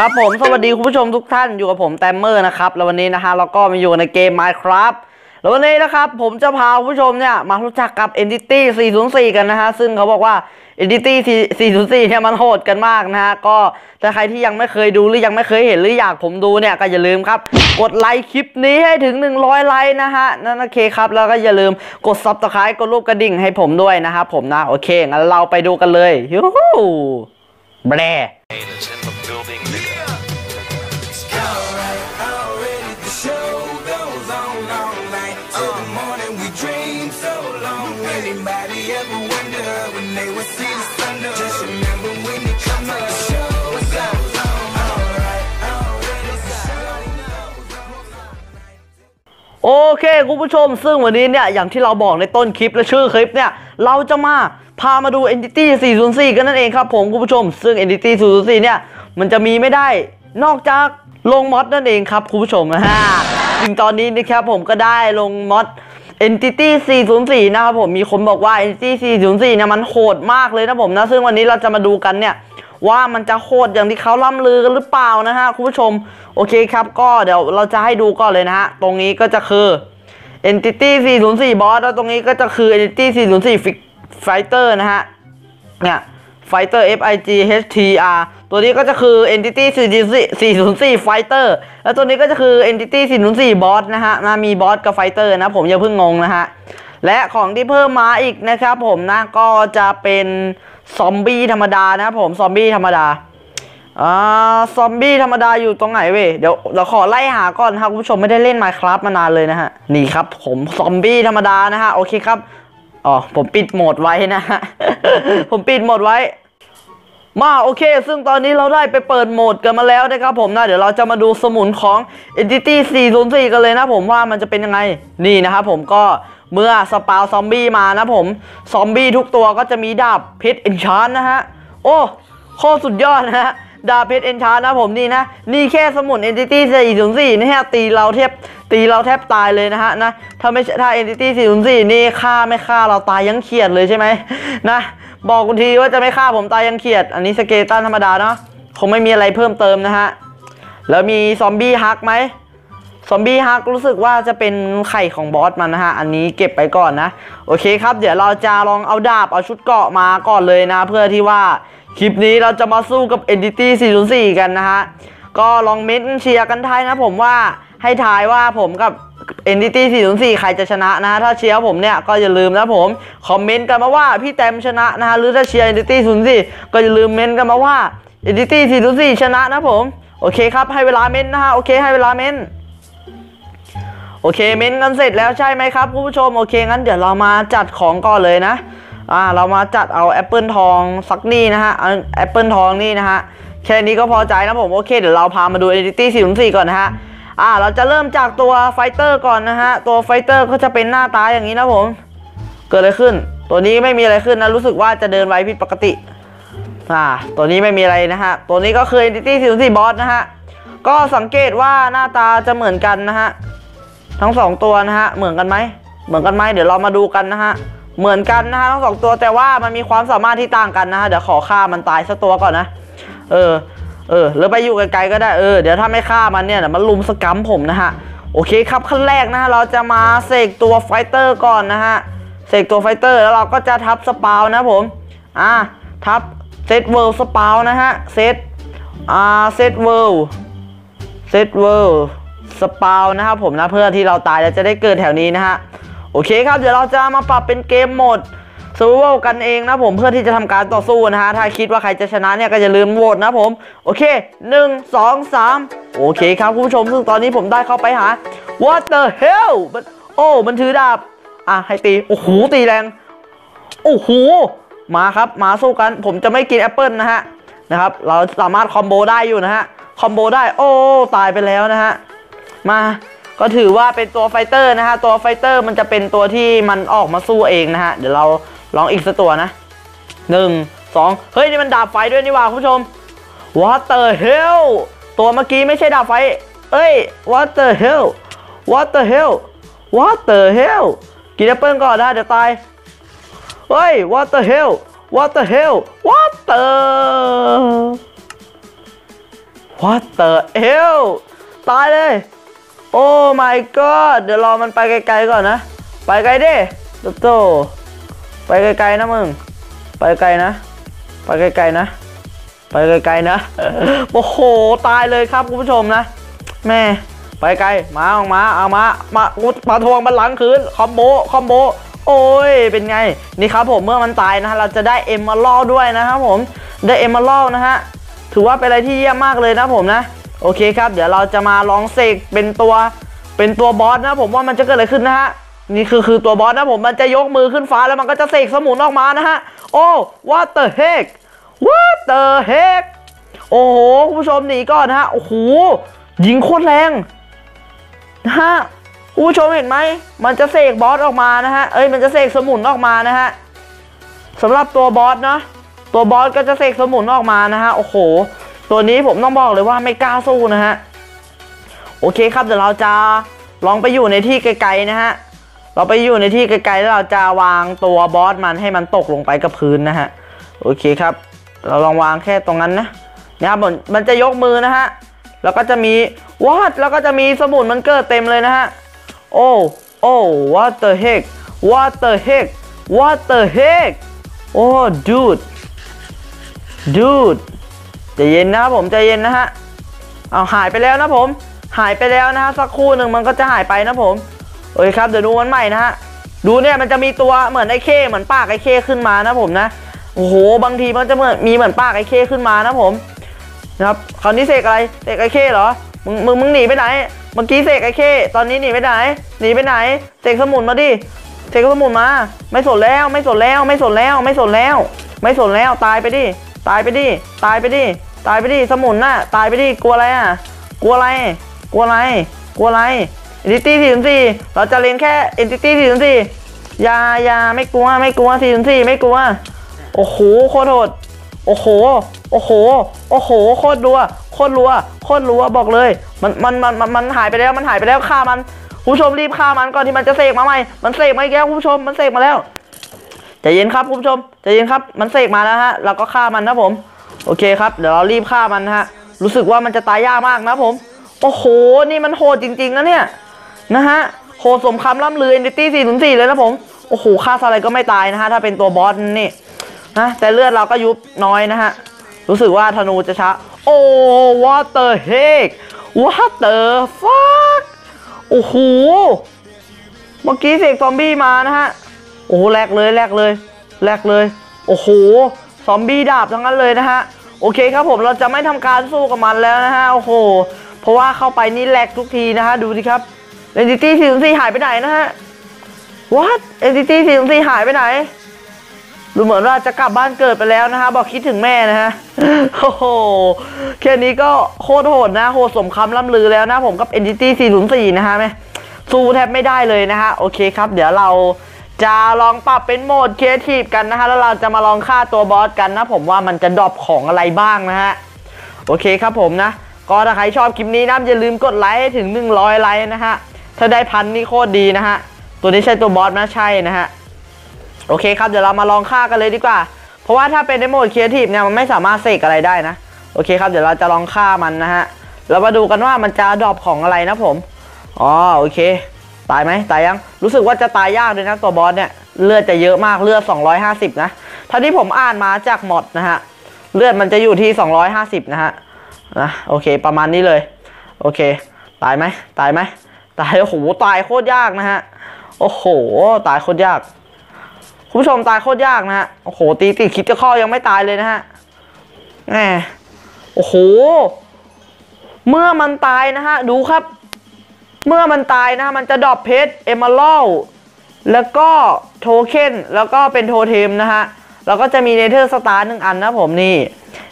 ครับผมสวัสดีคุณผู้ชมทุกท่านอยู่กับผมแตมเมอร์นะครับแล้ววันนี้นะฮะเราก็มาอยู่ในเกม Minecraft แล้ววันนี้นะครับผมจะพาคุณผู้ชมเนี่ยมารู้จักกับ Entity 404 กันนะฮะซึ่งเขาบอกว่า Entity 404 เนี่ยมันโหดกันมากนะฮะก็ถ้าใครที่ยังไม่เคยดูหรือยังไม่เคยเห็นหรืออยากผมดูเนี่ยก็อย่าลืมครับ กดไลค์คลิปนี้ให้ถึง 100 ไลค์นะฮะนั่นโอเคครับแล้วก็อย่าลืมกด Subscribe กดรูปกระดิ่งให้ผมด้วยนะครับผมนะโอเคงั้นเราไปดูกันเลยยูฮูแบร โอเคคุณผู้ชม ซึ่งวันนี้เนี่ย อย่างที่เราบอกในต้นคลิปและชื่อคลิปเนี่ย เราจะมาพามาดู Entity 404 กันนั่นเองครับผมคุณผู้ชม ซึ่ง Entity 404 เนี่ย มันจะมีไม่ได้นอกจากลงมอดนั่นเองครับคุณผู้ชมฮะซึ่งตอนนี้นะครับผมก็ได้ลงมอด Entity 404 นะครับผมมีคนบอกว่า Entity 404 เนี่ยมันโหดมากเลยนะผมนะ ซึ่งวันนี้เราจะมาดูกันเนี่ย ว่ามันจะโหดอย่างที่เขาล่ำลือกันหรือเปล่านะฮะคุณผู้ชม โอเคครับ ก็เดี๋ยวเราจะให้ดูก่อนเลยนะฮะ ตรงนี้ก็จะคือ Entity 404 Boss แล้วตรงนี้ก็จะคือ Entity 404 fighter นะฮะ เนี่ย Fighter F I G H T R ตัวนี้ก็จะคือ Entity 404 Fighter แล้วตัวนี้ก็จะคือ Entity 404 Boss นะฮะนะมี Boss กับ Fighter นะผมอย่าเพิ่งงงนะฮะ และของที่เพิ่มมาอีกนะครับผมนะก็จะเป็น ซอมบี้ธรรมดานะครับผมซอมบี้ธรรมดาอ่าซอมบี้ธรรมดาอยู่ตรงไหนเว้ยเดี๋ยวเราขอไล่หาก่อนนะครับคุณผู้ชมไม่ได้เล่น Minecraft มานานเลยนะฮะนี่ครับผมซอมบี้ธรรมดานะฮะโอเคครับอ๋อผมปิดโหมดไว้นะฮะผมปิดโหมดไว้ มาโอเค ซึ่งตอนนี้เราได้ไปเปิดโหมดกันมาแล้วนะครับผมนะเดี๋ยวเราจะมาดูสมุนของ Entity 404 กันเลยนะผมว่ามันจะเป็นยังไงนี่นะครับผมก็ เมื่อสปาวซอมบี้มานะผม ซอมบี้ทุกตัวก็จะมีดาบพชรเอนชานนะฮะ โอ้ โคตรสุดยอดนะฮะ ดาบเพชรเอนชานนะผมนี่นะ นี่แค่สมุน Entity 404นี่ฮะตีเราแทบตีเราแทบตายเลยนะฮะนะ ถ้าไม่ใช่ถ้า Entity 404นี่ฆ่าไม่ฆ่าเราตายยังเขียดเลยใช่ไหมนะ บอกคุณทีว่าจะไม่ฆ่าผมตายยังเขียด อันนี้สเกตันธรรมดาเนาะคงไม่มีอะไรเพิ่มเติมนะฮะ แล้วมีซอมบี้ฮักไหม ซอมบี้ฮักรู้สึกว่าจะเป็นไข่ของบอสมันนะฮะ อันนี้เก็บไปก่อนนะ โอเคครับ เดี๋ยวเราจะลองเอาดาบ เอาชุดเกาะมาก่อนเลยนะ เพื่อที่ว่าคลิปนี้เราจะมาสู้กับ Entity 404 กันนะฮะ ก็ลองเม้นเชียร์กันทายนะผมว่าให้ทายว่าผมกับ Entity 404 ใครจะชนะนะฮะถ้าเชียร์ผมเนี่ยก็อย่าลืมนะผม คอมเมนต์กันมาว่าพี่แตมชนะนะฮะ หรือถ้าเชียร์ Entity 404 ก็อย่าลืมเม้นต์กันมาว่า Entity 404 ชนะนะผม โอเคครับ ให้เวลาเม้นต์นะฮะ โอเค ให้เวลาเม้นต์ โอเคเม้นกันเสร็จแล้วใช่ไหมครับคุณผู้ชมโอเคงั้นเดี๋ยวเรามาจัดของก่อนเลยนะอ่าเรามาจัดเอาแอปเปิลทองสักนี่นะฮะแอปเปิลทองนี่นะฮะแค่นี้ก็พอใจนะผมโอเคเดี๋ยวเราพามาดู Entity 404 ก่อนนะฮะอ่าเราจะเริ่มจากตัวไฟเตอร์ก่อนนะฮะตัวไฟเตอร์ก็จะเป็นหน้าตาอย่างนี้นะผมเกิดอะไรขึ้น ตัวนี้ไม่มีอะไรขึ้นนะรู้สึกว่าจะเดินไวผิดปกติอ่าตัวนี้ไม่มีอะไรนะฮะตัวนี้ก็คือ Entity 404 Boss นะฮะก็สังเกตว่าหน้าตาจะเหมือนกันนะฮะ ทั้งสองตัวนะฮะเหมือนกันไหมเหมือนกันไหมเดี๋ยวเรามาดูกันนะฮะเหมือนกันนะฮะทั้งสองตัวแต่ว่ามันมีความสามารถที่ต่างกันนะฮะเดี๋ยวขอฆ่ามันตายสักตัวก่อนนะ เออเออหรือไปอยู่ไกลๆก็ได้เออเดี๋ยวถ้าไม่ฆ่ามันเนี่ยมันลุมสกรรมผมนะฮะโอเคครับขั้นแรกนะฮะเราจะมาเสกตัวไฟเตอร์ก่อนนะฮะเสกตัวไฟเตอร์แล้วเราก็จะทับสปาวนะผมอ่าทับเซตเวิลด์สปาวนะฮะเซตอ่าเซตเวิลด์เซตเวิลด์ สปาวนะครับผมนะเพื่อที่เราตายแล้วจะได้เกิดแถวนี้นะฮะโอเคครับเดี๋ยวเราจะมาปรับเป็นเกมโหมด s u r v i v a l กันเองนะผมเพื่อที่จะทำการต่อสู้นะฮะถ้าคิดว่าใครจะชนะเนี่ยก็อย่าลืมโหวตนะผมโอเค 1 2 3 โอเคครับคุณผู้ชมซึ่งตอนนี้ผมได้เข้าไปหา What the hell มันโอ้มันถือดาบอะให้ตีโอ้โหตีแรงโอ้โหมาครับมาสู้กัน ผมจะไม่กินแอปเปิลนะฮะนะครับเราสามารถคอมโบได้อยู่นะฮะคอมโบได้โอ้ตายไปแล้วนะฮะ มา ก็ถือว่าเป็นตัวไฟเตอร์นะฮะ ตัวไฟเตอร์มันจะเป็นตัวที่มันออกมาสู้เองนะฮะ เดี๋ยวเราลองอีกสักตัวนะหนึ่งสองเฮ้ย นี่มันดาบไฟด้วยนี่ว่าคุณผู้ชม What the hell ตัวเมื่อกี้ไม่ใช่ดาบไฟ เอ้ย What the hell What the hell What the hell กินแอปเปิลก่อนนะเดี๋ยวตายเฮ้ย what the hell what the hell what the what the hell ตายเลย โอ้ my god เดี๋ยวรอมันไปไกลๆก่อนนะ ไปไกลดิโตโตไปไกลๆนะมึง ไปไกลนะ ไปไกลๆนะ ไปไกลๆนะ โอ้โห ตายเลยครับคุณผู้ชมนะ แม่ไปไกล มาออกมา เอามา มามาทวงบัลลังก์คืน คอมโบ คอมโบ โอ้ย เป็นไง นี่ครับผมเมื่อมันตายนะ เราจะได้เอมมอรัลด้วยนะครับผม ได้เอมมอรัลนะฮะ ถือว่าเป็นอะไรที่เยี่ยมมากเลยนะผมนะ โอเคครับ เดี๋ยวเราจะมาลองเสกเป็นตัวเป็นตัวบอสนะผมว่ามันจะเกิดอะไรขึ้นนะฮะนี่คือคือตัวบอสนะผมมันจะยกมือขึ้นฟ้าแล้วมันก็จะเสกสมุนออกมานะฮะโอ้ what the heck what the heck โอ้โหคุณผู้ชมหนีก่อนนะฮะโอ้โหยิงโคตรแรงนะฮะคุณผู้ชมเห็นไหมมันจะเสกบอสออกมานะฮะเอ้ยมันจะเสกสมุนออกมานะฮะสำหรับตัวบอสนะตัวบอสก็จะเสกสมุนออกมานะฮะโอ้โห ตัวนี้ผมต้องบอกเลยว่าไม่กล้าสู้นะฮะ โอเคครับเดี๋ยวเราจะลองไปอยู่ในที่ไกลๆนะฮะ เราไปอยู่ในที่ไกลๆแล้วเราจะวางตัวบอสมันให้มันตกลงไปกับพื้นนะฮะ โอเคครับ เราลองวางแค่ตรงนั้นนะนะครับมันจะยกมือนะฮะ แล้วก็จะมีวอดแล้วก็จะมีสมุนมันเกิดเต็มเลยนะฮะ โอ้ โอ้ what the heck what the heck what the heck โอ้ dude dude ใจเย็นนะครับผมใจเย็นนะฮะเอาหายไปแล้วนะผม หายไปแล้วนะฮะสักครู่หนึ่งมันก็จะหายไปนะผมโอเคครับเดี๋ยวดูมันใหม่นะฮะดูเนี่ยมันจะมีตัวเหมือนไอ้เข้เหมือนปากไอ้เข้ขึ้นมานะผมนะโอ้โหบางทีมันจะเหมือนมีเหมือนปากไอ้เข้ขึ้นมานะผมนะครับคราวนี้เสกอะไรเสกไอ้เข้เหรอมึงมึงมึงหนีไปไหนเมื่อกี้เสกไอ้เข้ตอนนี้หนีไปไหนหนีไปไหนเสกสมุนมาดิเสกสมุนมา ไม่สนแล้วไม่สนแล้วไม่สนแล้วไม่สนแล้ว ไม่สนแล้วตายไปดิตายไปดิตายไปดิ ตายไปดิสมุนน่ะตายไปดิกลัวอะไรอะ กลัวอะไร กลัวอะไร กลัวอะไรเอนติตี้สี่สี่เราจะเล่นแค่เอนติตี้สี่สี่ยายาไม่กลัวไม่กลัวสี่สี่ไม่กลัว โอ้โหโคตรโหดโอ้โห โอ้โห โอ้โห โคตรรัว โคตรรัว โคตรรัว บอกเลยมันมัน มัน มัน มันหายไปแล้ว มันหายไปแล้ว ฆ่ามัน ผู้ชมรีบฆ่ามันก่อนที่มันจะเสกมาใหม่ มันเสกมาอีกแล้วผู้ชม มันเสกมาแล้วใจเย็นครับผู้ชมใจเย็นครับ มันเสกมาแล้วฮะ เราก็ฆ่ามันนะผม โอเคครับ เดี๋ยวเรารีบฆ่ามันนะฮะ รู้สึกว่ามันจะตายยากมากนะผม โอ้โห นี่มันโหดจริงๆนะเนี่ย นะฮะ โหดสมคำล่ำลือ Entity 404 เลยนะผม โอ้โห ฆ่าอะไรก็ไม่ตายนะฮะ ถ้าเป็นตัวบอสนี่นะ แต่เลือดเราก็ยุบน้อยนะฮะ รู้สึกว่าธนูจะช้า โอ้ what the heck what the fuck โอ้โห เมื่อกี้เสกซอมบี้มานะฮะ โอ้โหแลกเลยแลกเลยแลกเลย โอ้โห ซอมบี้ดาบทั้งนั้นเลยนะฮะ โอเคครับผมเราจะไม่ทำการสู้กับมันแล้วนะฮะโอ้โห เพราะว่าเข้าไปนี่แลกทุกทีนะฮะดูดิครับ Entity 404หายไปไหนนะฮะ what Entity 404หายไปไหนดูเหมือนว่าจะกลับบ้านเกิดไปแล้วนะฮะบอกคิดถึงแม่นะฮะโอ้โหแค่นี้ก็โคตรโหดนะโหดสมคำล่ำลือแล้วนะผมกับ Entity 404 นะฮะแม่สู้แทบไม่ได้เลยนะฮะโอเคครับ เดี๋ยวเรา จะลองปรับเป็นโหมดครีเอทีฟกันนะฮะ แล้วเราจะมาลองฆ่าตัวบอสกันนะ ผมว่ามันจะดรอปของอะไรบ้างนะฮะ โอเคครับผมนะ ก็ถ้าใครชอบคลิปนี้นะอย่าลืมกดไลค์ให้ถึง 100 ไลค์นะฮะ ถ้าได้พันนี่โคตรดีนะฮะ ตัวนี้ใช่ตัวบอสนะใช่นะฮะ โอเคครับ เดี๋ยวเรามาลองฆ่ากันเลยดีกว่า เพราะว่าถ้าเป็นในโหมดครีเอทีฟเนี่ยมันไม่สามารถเสกอะไรได้นะ โอเคครับ เดี๋ยวเราจะลองฆ่ามันนะฮะ เรามาดูกันว่ามันจะดรอปของอะไรนะผม อ๋อ โอเค ตายไหมตายยัง รู้สึกว่าจะตายยากเลยนะตัวบอสเนี่ย เลือดจะเยอะมากเลือด 250 นะท่าที่ผมอ่านมาจากมอดนะฮะ เลือดมันจะอยู่ที่ 250 นะฮะนะโอเค ประมาณนี้เลย โอเค ตายไหมตายไหมตายโอ้โหตายโคตรยากนะฮะ โอ้โห ตายโคตรยากคุณผู้ชมตายโคตรยากนะฮะโอ้โห ตีติดคิดจะข้อยังไม่ตายเลยนะฮะแหมโอ้โห เมื่อมันตายนะฮะ ดูครับ เมื่อมันตายนะฮะมันจะดรอปเพชรเอม r ร d แล้วก็โทเค็นแล้วก็เป็นโทเทมนะฮะแล้วก็จะมีเนเธอร์สตาร์หนึ่งอันนะผมนี่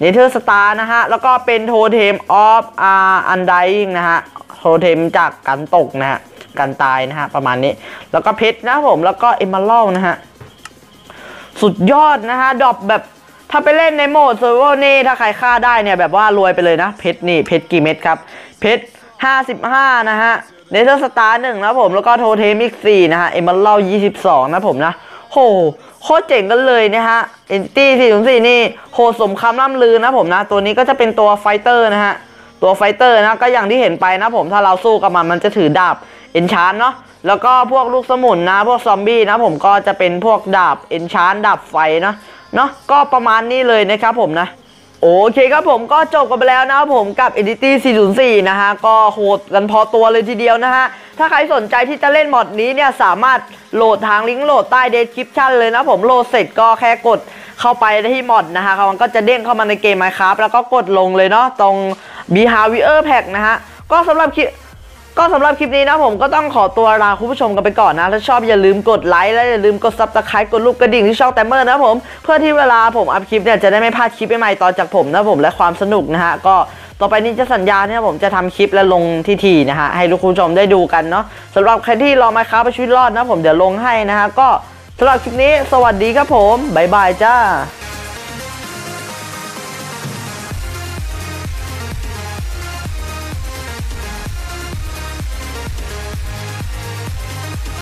เนเธอร์สตาร์นะฮะแล้วก็เป็นโทเทมออฟอาร์อันไดนะฮะโทเทมจากการตกนะฮะการตายนะฮะประมาณนี้ แล้วก็เพชรนะผมแล้วก็เอม r ร d นะฮะสุดยอดนะฮะดรอปแบบถ้าไปเล่นในโหมดเซิร์ฟเวอร์นี่ถ้าใครฆ่าได้เนี่ยแบบว่ารวยไปเลยนะเพชรนี่เพชรกี่เม็ดครับเพชร 55 นะฮะเนเธอร์สตาร์หนึ่งนะผมแล้วก็โทเทมอีก4นะฮะเอมเบล22 นะผมนะโหโคตรเจ๋งกันเลยนะฮะเอนตี้404นี่โหสมคำล่ำลือนะผมนะ ตัวนี้ก็จะเป็นตัวไฟเตอร์นะฮะ ตัวไฟเตอร์นะก็อย่างที่เห็นไปนะผมถ้าเราสู้กับมันมันจะถือดาบเอนชานเนาะแล้วก็พวกลูกสมุนนะ พวกซอมบี้นะผมก็จะเป็นพวกดาบเอนชานดาบไฟนะเนาะก็ประมาณนี้เลยนะครับผมนะ โอเคครับผมก็จบกันไปแล้วนะครับผมกับ Entity 404 นะฮะ ก็โหดกันพอตัวเลยทีเดียวนะฮะ ถ้าใครสนใจที่จะเล่นมอดนี้เนี่ย สามารถโหลดทางลิงก์โหลดใต้ description เลยนะผมโหลดเสร็จก็แค่กดเข้าไปที่มอดนะฮะมันก็จะเด้งเข้ามาในเกม Minecraft แล้วก็กดลงเลยเนาะตรง Behavior Pack นะฮะ ก็สำหรับคลิป ก็สำหรับคลิปนี้นะผมก็ต้องขอตัวลาคุณผู้ชมกันไปก่อนนะ ถ้าชอบอย่าลืมกดไลค์และอย่าลืมกดซับสไครต์กดรูปกระดิ่งที่ช่องแตมเมอร์นะผม เพื่อที่เวลาผมอัพคลิปเนี่ยจะได้ไม่พลาดคลิปใหม่ๆต่อจากผมนะผมและความสนุกนะฮะก็ต่อไปนี้จะสัญญาเนี่ยผมจะทำคลิปและลงทีทีนะฮะให้ลูกคุณผู้ชมได้ดูกันเนาะสำหรับใครที่รอมาค้าไปชีวิตรอดนะผมเดี๋ยวลงให้นะฮะก็สำหรับคลิปนี้สวัสดีครับผมบ๊ายบายจ้า